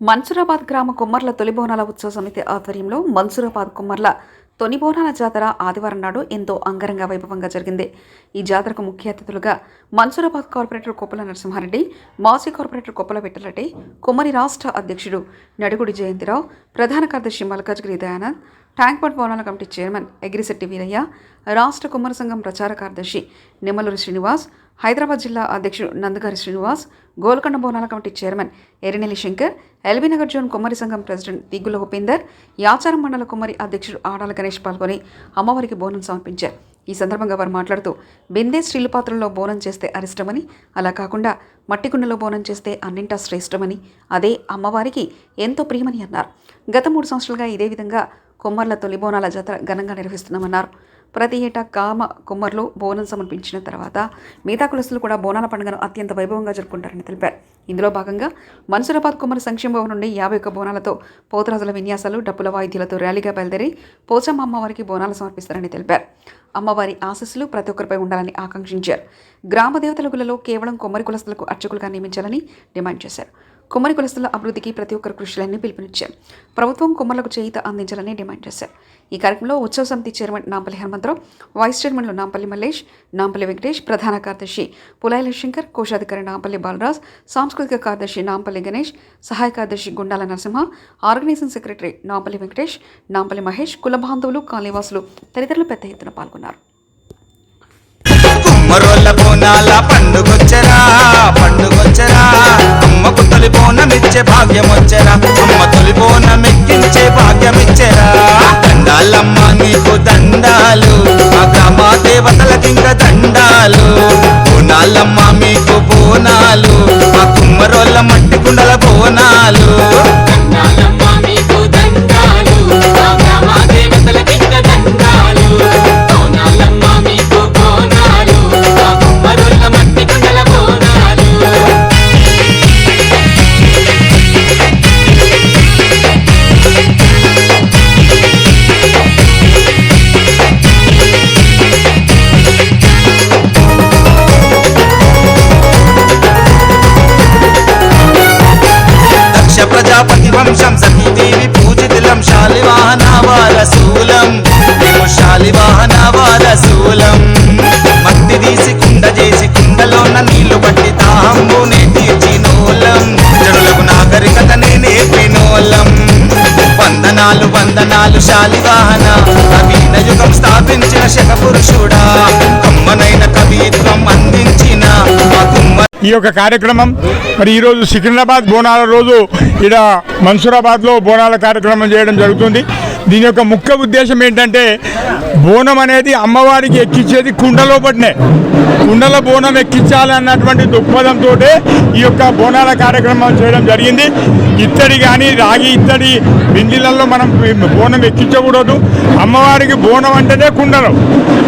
మన్సూరాబాద్ గ్రామ కుమ్మర్ల తొలి బోనాల ఉత్సవ సమితి ఆధ్వర్యంలో మన్సూరాబాద్ కుమ్మర్ల తొలి బోనాల జాతర ఆదివారం నాడు ఎంతో అంగరంగ వైభవంగా జరిగింది. ఈ జాతరకు ముఖ్య అతిథులుగా మన్సూరాబాద్ కార్పొరేటర్ కొప్పల నరసింహారెడ్డి మాజీ కార్పొరేటర్ కొప్పల వెట్టలరెడ్డి కుమ్మరి రాష్ట్ర అధ్యక్షుడు నడుగుడి జయంతిరావు ప్రధాన కార్యదర్శి మల్కాజ్గిరి దయానంద్ ట్యాంక్ బండ్ బోనాల కమిటీ చైర్మన్ ఎగిరిశెట్టి వీరయ్య రాష్ట్ర కుమ్మర సంఘం ప్రచార కార్యదర్శి నిమ్మలూరి శ్రీనివాస్ హైదరాబాద్ జిల్లా అధ్యక్షుడు నందగారి శ్రీనివాస్ గోల్కొండ బోనాల committee chairman Erinelli Shankar LB Nagar zone కుమ్మరి సంఘం ప్రెసిడెంట్ దిగుల ఉపేందర్ యాచారం మండల కుమ్మరి అధ్యక్షుడు ఆడాల గణేష్ పాల్గొని అమ్మవారికి బోనం సమర్పించారు. ఈ సందర్భంగా వారు మాట్లాడుతూ బిందే స్టీల్ పాత్రల్లో బోనం చేస్తే అరిష్టమని అలా కాకుండా మట్టి కుండలో బోనం చేస్తే అన్నింటా శ్రేష్టమని అదే అమ్మవారికి ఎంతో ప్రియమని అన్నారు. గత మూడు సంవత్సరాలుగా ఇదే విధంగా కుమ్మర్ల తొలి బోనాల జాతర ఘనంగా నిర్వహిస్తున్నామన్నారు. ప్రతి ఏటా కామ కుమ్మర్లు బోనం సమర్పించిన తర్వాత మిగతా కులస్తులు కూడా బోనాల పండుగను అత్యంత వైభవంగా జరుపుకుంటారని తెలిపారు. ఇందులో భాగంగా మన్సూరాబాద్ కుమ్మరి సంక్షేమ భవన్ నుండి యాభై ఒక్క బోనాలతో పోతరాజుల విన్యాసాలు డప్పుల వాయిద్యాలతో ర్యాలీగా బయలుదేరి పోచమ్మ అమ్మవారికి బోనాలు సమర్పిస్తారని తెలిపారు. అమ్మవారి ఆశస్సులు ప్రతి ఒక్కరిపై ఉండాలని ఆకాంక్షించారు. గ్రామ దేవతల గులలో కేవలం కుమ్మరి కులస్తులకు అర్చకులుగా నియమించాలని డిమాండ్ చేశారు. కుమ్మరి కులస్తుల అభివృద్ధికి ప్రతి ఒక్కరు కృషులన్నీ పిలుపునిచ్చారు. ప్రభుత్వం కుమ్మర్లకు చేయిత అందించాలని డిమాండ్ చేశారు. ఈ కార్యక్రమంలో ఉత్సవ సమితి చైర్మన్ నాంపల్లి హనుమంతరావు వైస్ చైర్మన్లు నాంపల్లి మల్లేష్ నాంపల్లి వెంకటేష్ ప్రధాన కార్యదర్శి పులాయల శంకర్ కోశాధికారి నాంపల్లి బాలరాజ్ సాంస్కృతిక కార్యదర్శి నాంపల్లి గణేష్ సహాయ కార్యదర్శి గుండాల నరసింహ ఆర్గనైజింగ్ సెక్రటరీ నాంపల్లి వెంకటేష్ నాంపల్లి మహేష్ కుల బాంధవులు కాలనీవాసులు తదితరులు పెద్ద ఎత్తున పాల్గొన్నారు. బోనాల పండుగొచ్చరా పండుగొచ్చరా. అమ్మకు తొలి బోనమిచ్చే భాగ్యమొచ్చరా. అమ్మ తొలి బోనమెక్కించే భాగ్యమిచ్చరా. దండాలమ్మ నీకు దండాలు. మా గ్రామ దేవతలకింక దండాలు. బోనాలమ్మ మీకు బోనాలు. మా కుమ్మరోళ్ళ మట్టి కుండల బోనాలు. ఈ యొక్క కార్యక్రమం. మరి ఈరోజు సికింద్రాబాద్ బోనాల రోజు ఇక్కడ మన్సూరాబాద్లో బోనాల కార్యక్రమం చేయడం జరుగుతుంది. దీని యొక్క ముఖ్య ఉద్దేశం ఏంటంటే బోనం అనేది అమ్మవారికి ఎక్కించేది కుండలో పడినే కుండల బోనం ఎక్కించాలి అన్నటువంటి దృక్పథంతో ఈ యొక్క బోనాల కార్యక్రమం చేయడం జరిగింది. ఇత్తడి కానీ రాగి ఇత్తడి బిందెలలో మనం బోనం ఎక్కించకూడదు. అమ్మవారికి బోనం అంటేనే కుండలం.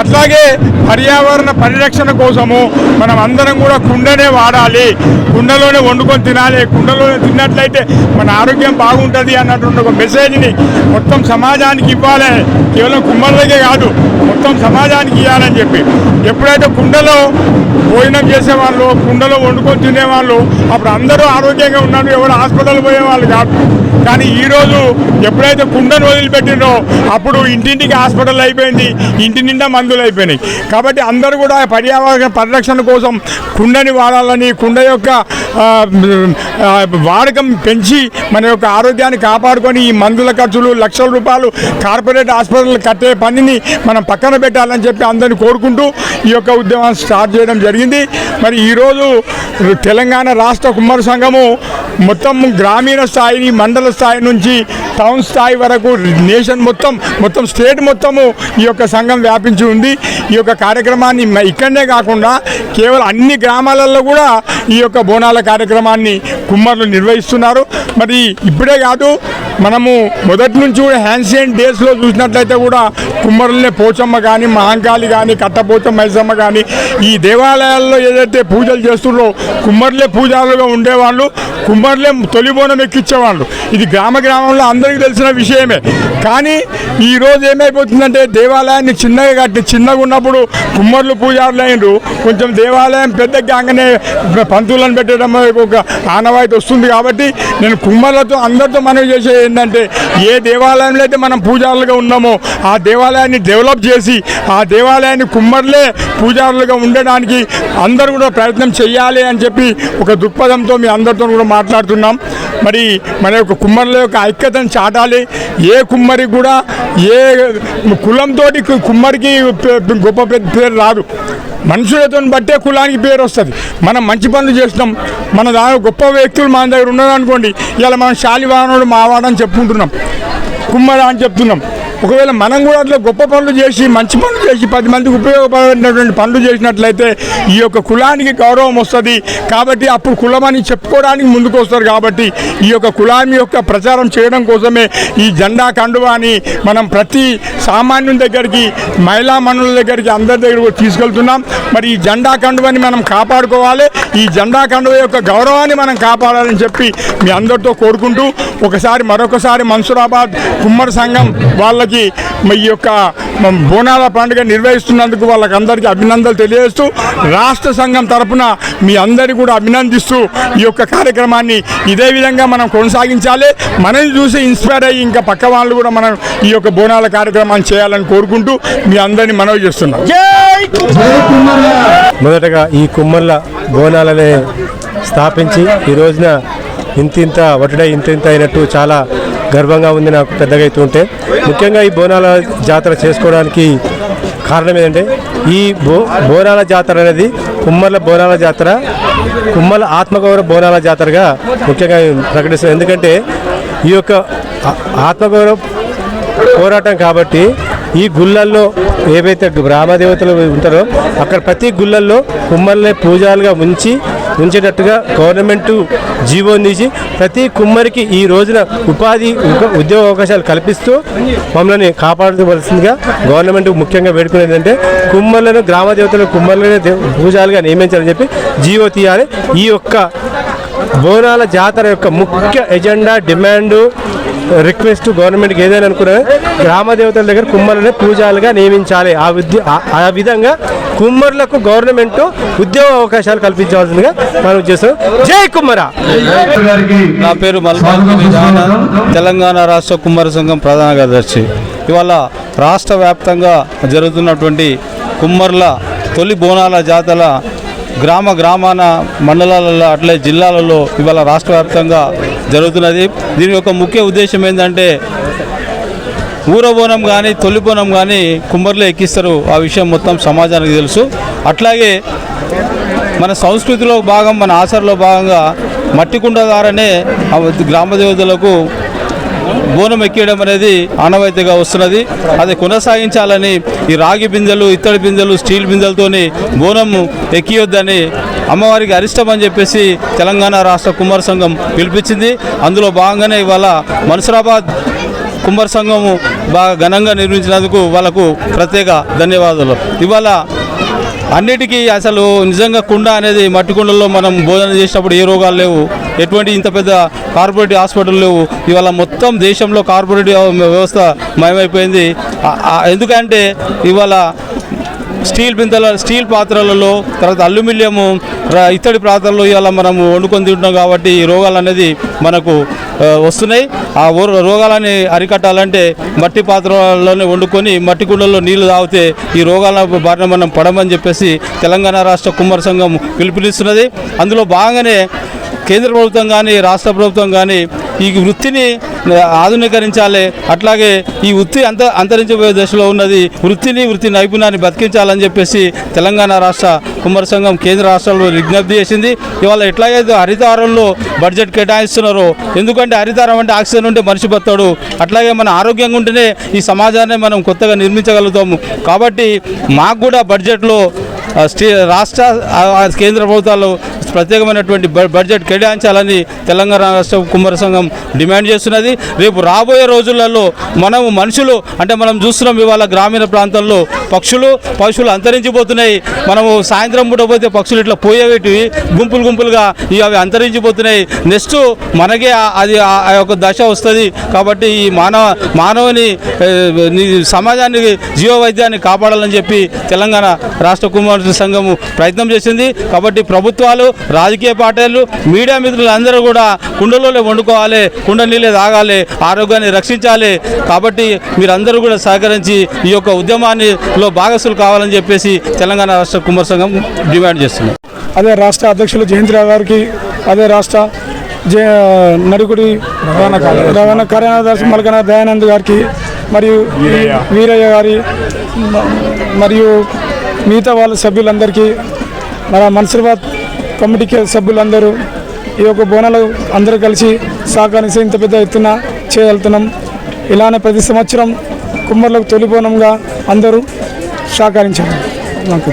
అట్లాగే పర్యావరణ పరిరక్షణ కోసము మనం అందరం కూడా కుండనే వాడాలి. కుండలోనే వండుకొని తినాలి. కుండలోనే తిన్నట్లయితే మన ఆరోగ్యం బాగుంటుంది అన్నటువంటి ఒక మెసేజ్ని మొత్తం సమాజానికి ఇవ్వాలి. కేవలం కుమ్మలకే కాదు. మొత్తం సమాజానికి ఇవ్వాలని చెప్పి. ఎప్పుడైతే కుండలో భోజనం చేసేవాళ్ళు కుండలో వండుకొని తినేవాళ్ళు అప్పుడు అందరూ ఆరోగ్యంగా ఉన్నారు ఎవరు హాస్పిటల్ పోయేవాళ్ళు కాదు. కానీ ఈరోజు ఎప్పుడైతే కుండను వదిలిపెట్టినో అప్పుడు ఇంటింటికి హాస్పిటల్ అయిపోయింది. ఇంటి నిండా మందులు అయిపోయినాయి. కాబట్టి అందరూ కూడా పర్యావరణ పరిరక్షణ కోసం కుండని వాడాలని కుండ యొక్క వాడకం పెంచి మన యొక్క ఆరోగ్యాన్ని కాపాడుకొని ఈ మందుల ఖర్చులు లక్షల రూపాయలు కార్పొరేట్ హాస్పిటల్ కట్టే పనిని మనం పక్కన పెట్టాలని చెప్పి అందరిని కోరుకుంటూ ఈ యొక్క ఉద్యమాన్ని స్టార్ట్ చేయడం జరిగింది. మరి ఈరోజు తెలంగాణ రాష్ట్ర కుమ్మర సంఘము మొత్తం గ్రామీణ స్థాయిని మండల స్థాయి నుంచి టౌన్ స్థాయి వరకు నేషన్ మొత్తం మొత్తం స్టేట్ మొత్తము ఈ యొక్క సంఘం వ్యాపించి ఉంది. ఈ యొక్క కార్యక్రమాన్ని ఇక్కడనే కాకుండా కేవలం అన్ని గ్రామాలలో కూడా ఈ యొక్క బోనాల కార్యక్రమాన్ని కుమ్మర్లు నిర్వహిస్తున్నారు. మరి ఇప్పుడే కాదు మనము మొదటి నుంచి కూడా హ్యాన్సియన్ డేస్లో చూసినట్లయితే కూడా కుమ్మరులనే పోచమ్మ కానీ మహంకాళి కానీ కట్టపోచమ్మ మైసమ్మ కానీ ఈ దేవాలయాల్లో ఏదైతే పూజలు చేస్తున్నారో కుమ్మర్లే పూజారులుగా ఉండేవాళ్ళు కుమ్మర్లే తొలి బోనం ఎక్కించేవాళ్ళు. ఇది గ్రామ గ్రామంలో అందరికీ తెలిసిన విషయమే. కానీ ఈరోజు ఏమైపోతుందంటే దేవాలయాన్ని చిన్నగా కట్టి చిన్నగా ఉన్నప్పుడు కుమ్మర్లు పూజారులు అయినరు. కొంచెం దేవాలయం పెద్ద గ్యాంగనే పంతులను పెట్టడం ఒక ఆనవాయితీ వస్తుంది కాబట్టి నేను కుమ్మర్లతో అందరితో మనవి చేసేది ఏంటంటే ఏ దేవాలయంలో అయితే మనం పూజారులుగా ఉన్నామో ఆ దేవాలయాన్ని డెవలప్ చేసి ఆ దేవాలయాన్ని కుమ్మర్లే పూజారులుగా ఉండడానికి అందరూ కూడా ప్రయత్నం చేయాలి అని చెప్పి ఒక దృక్పథంతో మీ అందరితో కూడా మాట్లాడుతున్నాం. మరి మన యొక్క కుమ్మరుల యొక్క ఐక్యతను చాటాలి. ఏ కుమ్మరికి కూడా ఏ కులంతో కుమ్మరికి గొప్ప పెద్ద పేరు రాదు. మనుషులతో బట్టే కులానికి పేరు వస్తుంది. మనం మంచి పనులు చేసినాం. మన దాని గొప్ప వ్యక్తులు మన దగ్గర ఉన్నారనుకోండి ఇలా మనం శాలివాహనుడు మావాడని చెప్పుకుంటున్నాం. కుమ్మర అని చెప్తున్నాం. ఒకవేళ మనం కూడా అట్లా గొప్ప పనులు చేసి మంచి పనులు చేసి పది మందికి ఉపయోగపడినటువంటి పనులు చేసినట్లయితే ఈ యొక్క కులానికి గౌరవం వస్తుంది. కాబట్టి అప్పుడు కులం అని చెప్పుకోవడానికి ముందుకు వస్తారు కాబట్టి ఈ యొక్క కులాన్ని యొక్క ప్రచారం చేయడం కోసమే ఈ జెండా కండువా అని మనం ప్రతి సామాన్యుని దగ్గరికి మహిళా మనుల దగ్గరికి అందరి దగ్గర తీసుకెళ్తున్నాం. మరి ఈ జెండా కండువని మనం కాపాడుకోవాలి. ఈ జెండా కండువ యొక్క గౌరవాన్ని మనం కాపాడాలని చెప్పి మీ అందరితో కోరుకుంటూ ఒకసారి మరొకసారి మన్సూరాబాద్ కుమ్మరి సంఘం వాళ్ళ వాళ్ళకి ఈ యొక్క బోనాల పండుగ నిర్వహిస్తున్నందుకు వాళ్ళకి అందరికీ అభినందనలు తెలియజేస్తూ రాష్ట్ర సంఘం తరపున మీ అందరికీ కూడా అభినందిస్తూ ఈ యొక్క కార్యక్రమాన్ని ఇదే విధంగా మనం కొనసాగించాలి. మనల్ని చూసి ఇన్స్పైర్ అయ్యి ఇంకా పక్క వాళ్ళు కూడా మనం ఈ యొక్క బోనాల కార్యక్రమాన్ని చేయాలని కోరుకుంటూ మీ అందరినీ మనవి చేస్తున్నాం. మొదటగా ఈ కుమ్మల్ల బోనాలనే స్థాపించి ఈ రోజున ఇంతింత వటుడై ఇంతింత అయినట్టు చాలా గర్వంగా ఉంది నాకు పెద్దగా అవుతుంటే ముఖ్యంగా ఈ బోనాల జాతర చేసుకోవడానికి కారణం ఏంటంటే ఈ బో బోనాల జాతర అనేది కుమ్మల బోనాల జాతర కుమ్మల ఆత్మగౌరవ బోనాల జాతరగా ముఖ్యంగా ప్రకటిస్తుంది. ఎందుకంటే ఈ యొక్క ఆత్మగౌరవ పోరాటం కాబట్టి ఈ గుళ్ళల్లో ఏవైతే గ్రామదేవతలు ఉంటారో అక్కడ ప్రతి గుళ్ళల్లో కుమ్మల్ని పూజాలుగా ఉంచి ఉంచేటట్టుగా గవర్నమెంట్ జీవో ప్రతి కుమ్మరికి ఈ రోజున ఉపాధి ఉద్యోగ అవకాశాలు కల్పిస్తూ మమ్మల్ని కాపాడవలసిందిగా గవర్నమెంట్ ముఖ్యంగా వేడుకునేది అంటే కుమ్మర్లను గ్రామ దేవతలు కుమ్మర్లనే భూజాలుగా పూజాలుగా నియమించాలని చెప్పి జీవో తీయాలి. ఈ యొక్క బోనాల జాతర యొక్క ముఖ్య ఎజెండా డిమాండ్ రిక్వెస్ట్ గవర్నమెంట్కి ఏదైనా అనుకున్నా గ్రామ దేవతల దగ్గర కుమ్మరులని పూజాలుగా నియమించాలి. ఆ విద్య ఆ- విధంగా కుమ్మరులకు గవర్నమెంట్ ఉద్యోగ అవకాశాలు కల్పించవలసిందిగా మనం చేస్తాం జై కుమ్మర! నా పేరు మల్కాజ్గిరి తెలంగాణ రాష్ట్ర కుమ్మర సంఘం ప్రధాన కార్యదర్శి. ఇవాళ రాష్ట్ర వ్యాప్తంగా జరుగుతున్నటువంటి కుమ్మర్ల తొలి బోనాల జాతర గ్రామ గ్రామాన మండలాలలో అట్లే జిల్లాలలో ఇవాళ రాష్ట్ర వ్యాప్తంగా జరుగుతున్నది. దీని యొక్క ముఖ్య ఉద్దేశం ఏంటంటే ఊరబోనం కానీ తొలిబోనం కానీ కుమ్మర్లు ఎక్కిస్తారు. ఆ విషయం మొత్తం సమాజానికి తెలుసు. అట్లాగే మన సంస్కృతిలో భాగం మన ఆచారలో భాగంగా మట్టి కుండ ద్వారానే గ్రామ దేవతలకు బోనం ఎక్కియడం అనేది ఆనవాయితీగా వస్తున్నది. అది కొనసాగించాలని ఈ రాగి బిందెలు ఇత్తడి బిందెలు స్టీల్ బిందెలతోని బోనం ఎక్కియొద్దని అమ్మవారికి అరిష్టం అని చెప్పేసి తెలంగాణ రాష్ట్ర కుమార సంఘం పిలిపించింది. అందులో భాగంగానే ఇవాళ మన్సూరాబాద్ కుమార సంఘము బాగా ఘనంగా నిర్మించినందుకు వాళ్ళకు ప్రత్యేక ధన్యవాదాలు. ఇవాళ అన్నిటికీ అసలు నిజంగా కుండ అనేది మట్టి కుండల్లో మనం భోజనం చేసినప్పుడు ఏ రోగాలు లేవు. ఎటువంటి ఇంత పెద్ద కార్పొరేట్ హాస్పిటల్ లేవు. ఇవాళ మొత్తం దేశంలో కార్పొరేట్ వ్యవస్థ మయమైపోయింది. ఎందుకంటే ఇవాళ స్టీల్ బిందెల స్టీల్ పాత్రలలో తర్వాత అల్యూమినియం ఇత్తడి పాత్రల్లో ఇవాళ మనం వండుకొని తింటున్నాం కాబట్టి ఈ రోగాలు అనేది మనకు వస్తున్నాయి. ఆ రోగాలని అరికట్టాలంటే మట్టి పాత్రలోనే వండుకొని మట్టి కుండల్లో నీళ్ళు తాగితే ఈ రోగాల బారిన మనం పడమని చెప్పేసి తెలంగాణ రాష్ట్ర కుమ్మర సంఘం పిలుపునిస్తున్నది. అందులో భాగంగానే కేంద్ర ప్రభుత్వం కానీ రాష్ట్ర ప్రభుత్వం కానీ ఈ వృత్తిని ఆధునీకరించాలి. అట్లాగే ఈ వృత్తి అంత అంతరించిపోయే దశలో ఉన్నది వృత్తిని వృత్తి నైపుణ్యాన్ని బతికించాలని చెప్పేసి తెలంగాణ రాష్ట్ర కుమ్మర సంఘం కేంద్ర రాష్ట్రాల్లో విజ్ఞప్తి చేసింది. ఇవాళ ఎట్లాగైతే హరితారంలో బడ్జెట్ కేటాయిస్తున్నారో ఎందుకంటే హరితారం అంటే ఆక్సిజన్ ఉంటే మనిషి బతాడు అట్లాగే మన ఆరోగ్యంగా ఉంటేనే ఈ సమాజాన్ని మనం కొత్తగా నిర్మించగలుగుతాము. కాబట్టి మాకు కూడా బడ్జెట్లో స్టే రాష్ట్ర కేంద్ర ప్రభుత్వాలు ప్రత్యేకమైనటువంటి బడ్జెట్ కేటాయించాలని తెలంగాణ రాష్ట్ర కుమార సంఘం డిమాండ్ చేస్తున్నది. రేపు రాబోయే రోజులలో మనము మనుషులు అంటే మనం చూస్తున్నాం ఇవాళ గ్రామీణ ప్రాంతాల్లో పక్షులు పశువులు అంతరించిపోతున్నాయి. మనము సాయంత్రం పూట పోతే పక్షులు ఇట్లా పోయేవేటివి గుంపులు గుంపులుగా ఇవి అవి అంతరించిపోతున్నాయి. నెక్స్ట్ మనకే అది ఆ యొక్క దశ వస్తుంది. కాబట్టి ఈ మానవ మానవుని సమాజాన్ని సమాజానికి జీవ వైద్యాన్ని కాపాడాలని చెప్పి తెలంగాణ రాష్ట్ర కుమారుల సంఘము ప్రయత్నం చేసింది. కాబట్టి ప్రభుత్వాలు రాజకీయ పార్టీలు మీడియా మిత్రులు అందరూ కూడా కుండలోనే వండుకోవాలి కుండ నీళ్ళే తాగాలి ఆరోగ్యాన్ని రక్షించాలి. కాబట్టి మీరందరూ కూడా సహకరించి ఈ యొక్క ఉద్యమాన్నిలో భాగస్సులు కావాలని చెప్పేసి తెలంగాణ రాష్ట్ర కుమార సంఘం డిమాండ్ చేస్తుంది. అదే రాష్ట్ర అధ్యక్షులు జయంతిరావు గారికి అదే రాష్ట్ర జే నడుగుడి రవాణా కార్యదర్శి మల్కన దయానంద్ గారికి మరియు వీరయ్య. గారి మరియు మిగతా వాళ్ళ సభ్యులందరికీ మన మన్సూర్బాద్ కమిటీ సభ్యులందరూ ఈ యొక్క బోనాలు అందరూ కలిసి సహకరించి ఇంత పెద్ద ఎత్తున చేయగలుగుతున్నాం ఇలానే ప్రతి సంవత్సరం కుమ్మర్లకు తొలి బోనంగా అందరూ సహకరించారు. నాకు